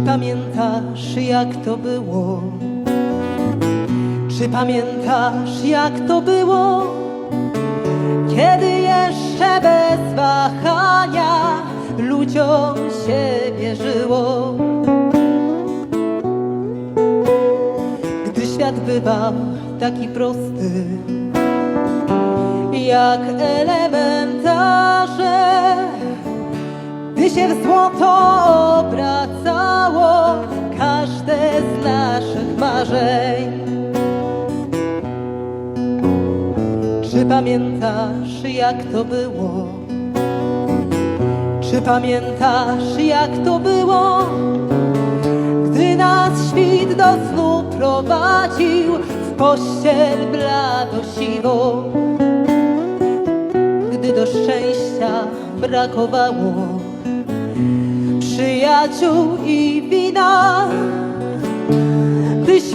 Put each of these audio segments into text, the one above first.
pamiętasz, jak to było? Czy pamiętasz, jak to było? Kiedy jeszcze bez wahania ludziom się wierzyło. Gdy świat bywał taki prosty, jak elementarze, gdy się w złoto Czy pamiętasz, jak to było? Czy pamiętasz, jak to było? Gdy nas świt do snu prowadził w pościel bladosiwą. Gdy do szczęścia brakowało przyjaciół i wina.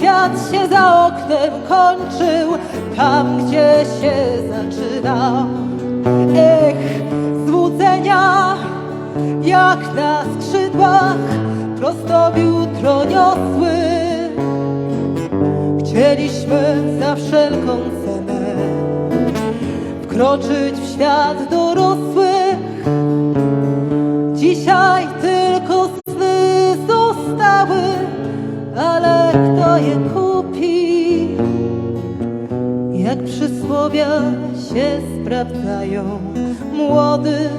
Świat się za oknem kończył, tam gdzie się zaczyna. Ech, złudzenia, jak na skrzydłach, prosto w jutro niosły. Chcieliśmy za wszelką cenę wkroczyć w świat dorosłych. Ale kto je kupi? Jak przysłowia się sprawdzają, młody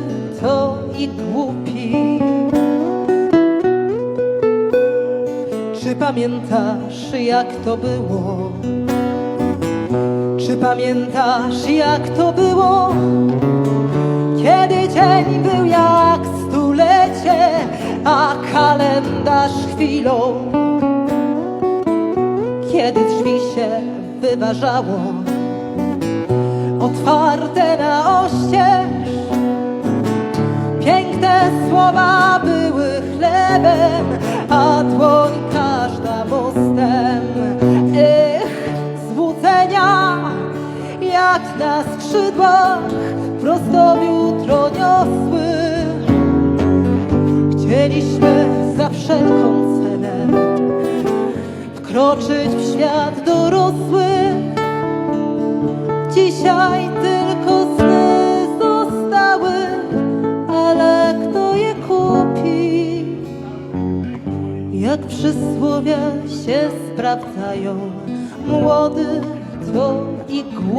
to i głupi. Czy pamiętasz, jak to było? Czy pamiętasz, jak to było? Kiedy dzień był jak stulecie, a kalendarz chwilą. Kiedy drzwi się wyważało, otwarte na oścież. Piękne słowa były chlebem, a dłoń każda mostem. Ech, złudzenia, jak na skrzydłach, prosto w jutro niosły. Chcieliśmy za wszelką cenę wkroczyć w świat dorosły. Dzisiaj tylko sny zostały, ale kto je kupi? Jak przysłowia się sprawdzają, młody to i głupi.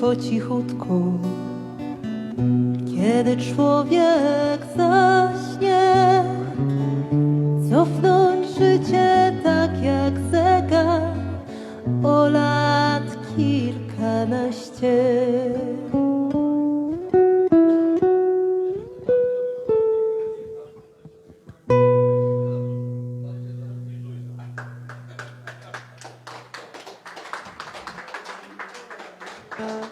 Po cichutku, kiedy człowiek zaśnie, cofnąć życie tak jak zegar o lat kilkanaście.